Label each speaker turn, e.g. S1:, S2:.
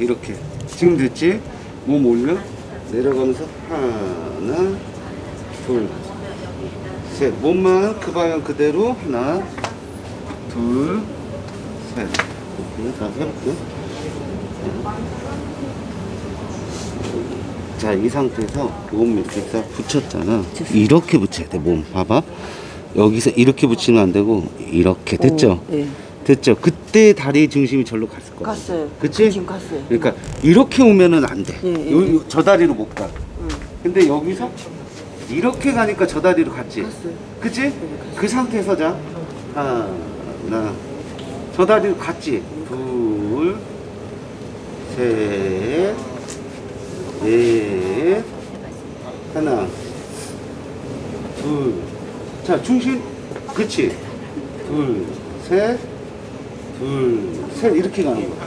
S1: 이렇게 지금 됐지? 몸 올려? 내려가면서 하나 둘셋. 몸만 그 방향 그대로 하나 둘셋. 자 해볼게요. 자이 상태에서 몸 이렇게 딱 붙였잖아. 이렇게 붙여야 돼 몸. 봐봐. 여기서 이렇게 붙이면 안 되고 이렇게 됐죠?
S2: 예.
S1: 됐죠? 그때 다리 중심이 절로 갔을 거야
S2: 갔어요.
S1: 그치?
S2: 지금 갔어요.
S1: 그러니까 이렇게 오면은 안 돼.
S2: 예, 예,
S1: 요, 요- 저 다리로 못 가.
S2: 응.
S1: 근데 여기서 이렇게 가니까 저 다리로 갔지.
S2: 갔어요.
S1: 그치? 그 상태에서 자. 하나, 하나. 저 다리로 갔지. 둘, 셋, 넷, 하나, 둘. 자, 중심. 그치? 둘, 셋, 둘, 셋. 이렇게 가는 거야.